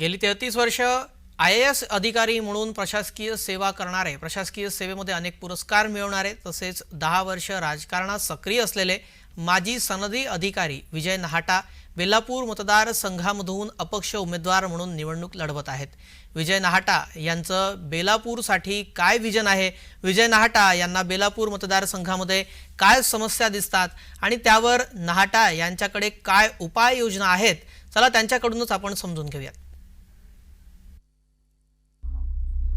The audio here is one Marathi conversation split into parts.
गेली तेहतीस वर्ष आय ए एस अधिकारी म्हणून प्रशासकीय सेवा करणारे प्रशासकीय सेवेमध्ये अनेक पुरस्कार मिळवणारे तसेच दहा वर्ष राजकारणात सक्रिय असलेले माजी सनदी अधिकारी विजय नहाटा बेलापूर मतदारसंघामधून अपक्ष उमेदवार म्हणून निवडणूक लढवत आहेत. विजय नहाटा यांचं बेलापूरसाठी काय विजन आहे? विजय नहाटा यांना बेलापूर मतदारसंघामध्ये काय समस्या दिसतात? आणि त्यावर नहाटा यांच्याकडे काय उपाययोजना आहेत? चला त्यांच्याकडूनच आपण समजून घेऊयात.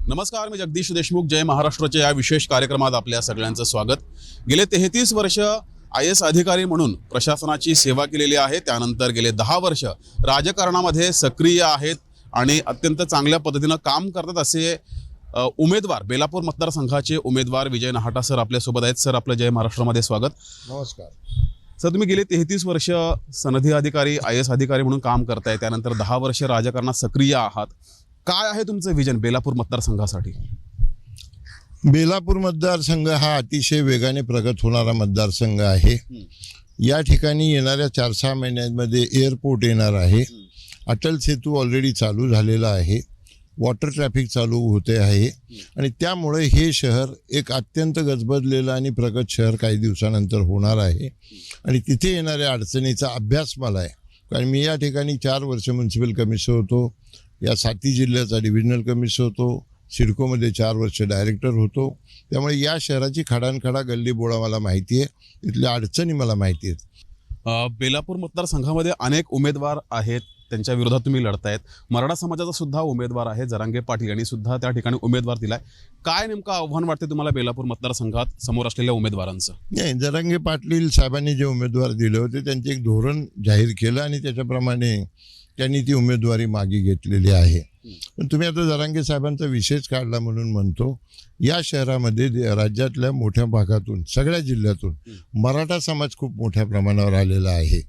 नमस्कार मी जगदीश देशमुख. जय महाराष्ट्राच्या या विशेष कार्यक्रमात आपल्या सगळ्यांचं स्वागत. गेले तेहतीस वर्ष आय एस अधिकारी म्हणून प्रशासनाची सेवा केलेली आहे. त्यानंतर गेले दहा वर्ष राजकारणामध्ये सक्रिय आहेत आणि अत्यंत चांगल्या पद्धतीनं काम करतात असे उमेदवार बेलापूर मतदारसंघाचे उमेदवार विजय नहाटा सर आपल्यासोबत आहेत. सर आपलं जय महाराष्ट्रामध्ये स्वागत. नमस्कार. सर तुम्ही गेले तेहतीस वर्ष सनदी अधिकारी आय एस अधिकारी म्हणून काम करताय. त्यानंतर दहा वर्ष राजकारणात सक्रिय आहात. काय आहे तुमचं विजन बेलापूर मतदारसंघासाठी? बेलापूर मतदारसंघ हा अतिशय वेगाने प्रगत होणारा मतदारसंघ आहे. या ठिकाणी येणाऱ्या चार सहा महिन्यांमध्ये एअरपोर्ट येणार आहे. अटल सेतू ऑलरेडी चालू झालेला आहे. वॉटर ट्रॅफिक चालू होते आहे. आणि त्यामुळे हे शहर एक अत्यंत गजबजलेलं आणि प्रगत शहर काही दिवसानंतर होणार आहे. आणि तिथे येणाऱ्या अडचणीचा अभ्यास मला आहे. कारण मी या ठिकाणी चार वर्ष म्युन्सिपल कमिशनर होतो. या साती जिल्ह्याचा डिव्हिजनल कमिशनर होतो. सिडकोमध्ये चार वर्ष डायरेक्टर होतो. त्यामुळे या शहराची खडानखडा गल्ली बोळा मला माहिती आहे इथल्या अडचणी मला माहिती आहेत बेलापूर मतदारसंघामध्ये अनेक उमेदवार आहेत. त्यांच्या विरोधात तुम्ही लढतायत. मराठा समाजाचा सुद्धा उमेदवार आहे. जरांगे पाटील यांनी सुद्धा त्या ठिकाणी उमेदवार दिलाय. काय नेमकं आव्हान वाटते तुम्हाला बेलापूर मतदारसंघात समोर असलेल्या उमेदवारांचं? नाही जरांगे पाटील साहेबांनी जे उमेदवार दिले होते त्यांचे एक धोरण जाहीर केलं आणि त्याच्याप्रमाणे त्यांनी ती उमेदवारी मागे घेतलेली आहे. पण तुम्ही आता जरांगे साहेबांचा विशेष काढला म्हणून म्हणतो या शहरामध्ये राज्यातल्या मोठ्या भागातून सगळ्या जिल्ह्यातून मराठा समाज खूप मोठ्या प्रमाणावर आलेला आहे.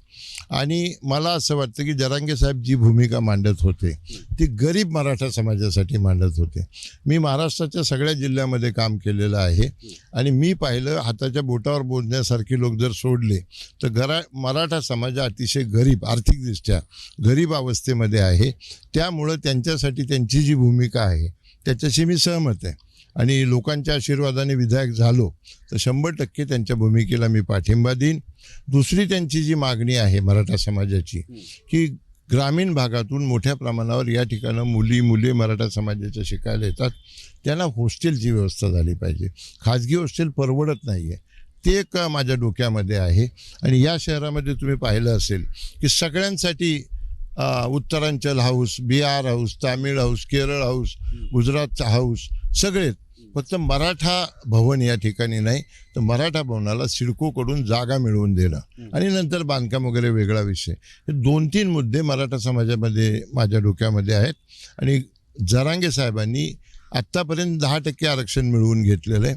आणि मला असं वाटतं की जरांगे साहेब जी भूमिका मांडत होते ती गरीब मराठा समाजासाठी मांडत होते. मी महाराष्ट्राच्या सगळ्या जिल्ह्यामध्ये काम केलेलं आहे आणि मी पाहिलं हाताच्या बोटावर बोलण्यासारखे लोक जर सोडले तर घरा मराठा समाज अतिशय गरीब आर्थिकदृष्ट्या गरीब अवस्थेमध्ये आहे. त्यामुळं त्यांच्यासाठी त्यांची जी भूमिका आहे त्याच्याशी मी सहमत आहे. आणि लोकांच्या आशीर्वादाने विधायक झालो तर शंभर टक्के त्यांच्या भूमिकेला मी पाठिंबा देईन. दुसरी त्यांची जी मागणी आहे मराठा समाजाची की ग्रामीण भागातून मोठ्या प्रमाणावर या ठिकाणं मुली मुले मराठा समाजाच्या शिकायला येतात. त्यांना हॉस्टेलची व्यवस्था झाली पाहिजे. खाजगी हॉस्टेल परवडत नाही आहे ते एक माझ्या डोक्यामध्ये आहे. आणि या शहरामध्ये तुम्ही पाहिलं असेल की सगळ्यांसाठी Uttaranchal house Bihar house Tamil house Kerala house गुजरातचा हाऊस सगळेच फक्त मराठा भवन या ठिकाणी नाही तर मराठा भवनाला सिडकोकडून जागा मिळवून देणं. आणि नंतर बांधकाम वगैरे वेगळा विषय. हे दोन तीन मुद्दे मराठा समाजामध्ये माझ्या डोक्यामध्ये आहेत. आणि जरांगे साहेबांनी आत्तापर्यंत दहा टक्के आरक्षण मिळवून घेतलेलं आहे.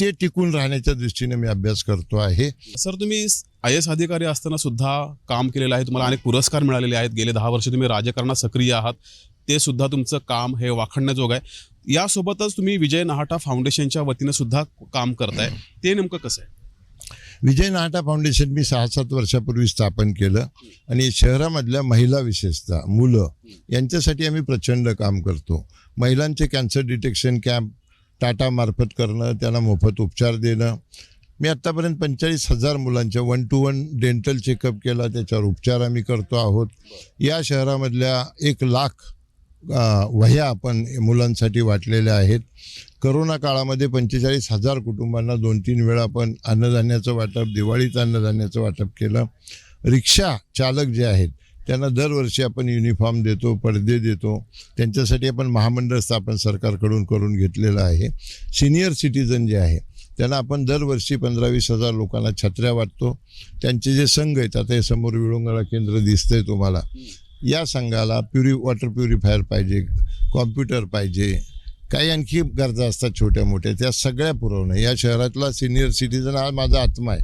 ते टिकून राहण्याच्या दृष्टीने मी अभ्यास करतो आहे. सर तुम्ही आय एस अधिकारी असताना सुद्धा काम केलेलं आहे. तुम्हाला अनेक पुरस्कार मिळालेले आहेत. गेले दहा वर्ष तुम्ही राजकारणात सक्रिय आहात. ते सुद्धा तुमचं काम हे वाखणण्याजोगं आहे. यासोबतच तुम्ही विजय नहाटा फाउंडेशनच्या वतीनं सुद्धा काम करताय. ते नेमकं कसं आहे? विजय नाटा फाउंडेशन मी सहा सात वर्षापूर्वी स्थापन केलं. आणि शहरामधल्या महिला विशेषतः मुलं यांच्यासाठी आम्ही प्रचंड काम करतो. महिलांचे कॅन्सर डिटेक्शन कॅम्प टाटामार्फत करणं त्यांना मोफत उपचार देणं. मी आत्तापर्यंत पंचेचाळीस हजार मुलांच्या one to one dental checkup केला त्याच्यावर उपचार आम्ही करतो आहोत. या शहरामधल्या एक लाख वह्या आपण मुलांसाठी वाटलेल्या आहेत. करोना काळामध्ये पंचेचाळीस हजार कुटुंबांना दोन तीन वेळा आपण अन्नधान्याचं वाटप दिवाळीचं अन्नधान्याचं वाटप केलं. रिक्षा चालक जे आहेत त्यांना दरवर्षी आपण युनिफॉर्म देतो पडदे देतो. त्यांच्यासाठी आपण महामंडळ स्थापन सरकारकडून करून घेतलेलं आहे. सिनियर सिटीजन जे आहे त्यांना आपण दरवर्षी पंधरा वीस हजार लोकांना छत्र्या वाटतो. त्यांचे जे संघ आहेत आता हे समोर विळोंगळा केंद्र दिसतंय तुम्हाला. या संघाला प्युरी वॉटर प्युरिफायर पाहिजे कॉम्प्युटर पाहिजे. काही आणखी गरजा असतात छोट्या मोठ्या त्या सगळ्या पुरवणं. या शहरातला सिनियर सिटीजन हा माझा आत्मा आहे.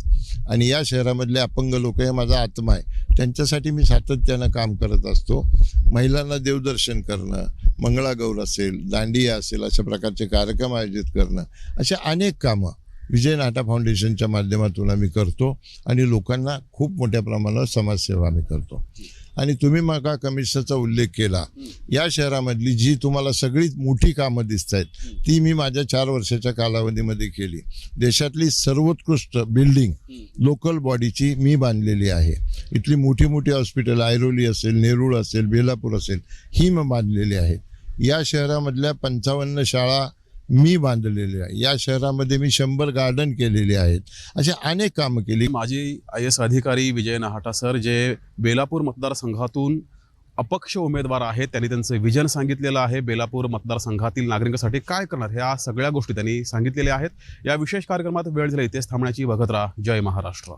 आणि या शहरामधले अपंग लोक हे माझा आत्मा आहे. त्यांच्यासाठी मी सातत्यानं काम करत असतो. महिलांना देवदर्शन करणं मंगळागौर असेल दांडिया असेल अशा प्रकारचे कार्यक्रम आयोजित करणं अशा अनेक कामं विजय नाटा फाउंडेशनच्या माध्यमातून आम्ही करतो. आणि लोकांना खूप मोठ्या प्रमाणावर समाजसेवा आम्ही करतो. आणि तुम्ही मका कमिशनचा उल्लेख केला. या शहरामधली जी तुम्हाला सगळीत मोठी कामं दिसत आहेत ती मी माझ्या चार वर्षाच्या कालावधीमध्ये केली. देशातली सर्वोत्कृष्ट बिल्डिंग लोकल बॉडीची मी बांधलेली आहे. इथली मोठी मोठी हॉस्पिटल ऐरोली असेल नेरूळ असेल बेलापूर असेल ही मी बांधलेली आहेत. या शहरामधल्या पंचावन्न शाळा मी बांधलेले आहे. या शहरामध्ये मी शंभर गार्डन केलेले आहेत. असे अनेक कामं केली. माजी आय एस अधिकारी विजय नहाटा सर जे बेलापूर मतदारसंघातून अपक्ष उमेदवार आहेत त्यांनी त्यांचं विजन सांगितलेलं आहे. बेलापूर मतदारसंघातील नागरिकांसाठी काय करणार ह्या सगळ्या गोष्टी त्यांनी सांगितलेल्या आहेत. या विशेष कार्यक्रमात वेळ झाला इथेच थांबण्याची बघत राहा. जय महाराष्ट्र.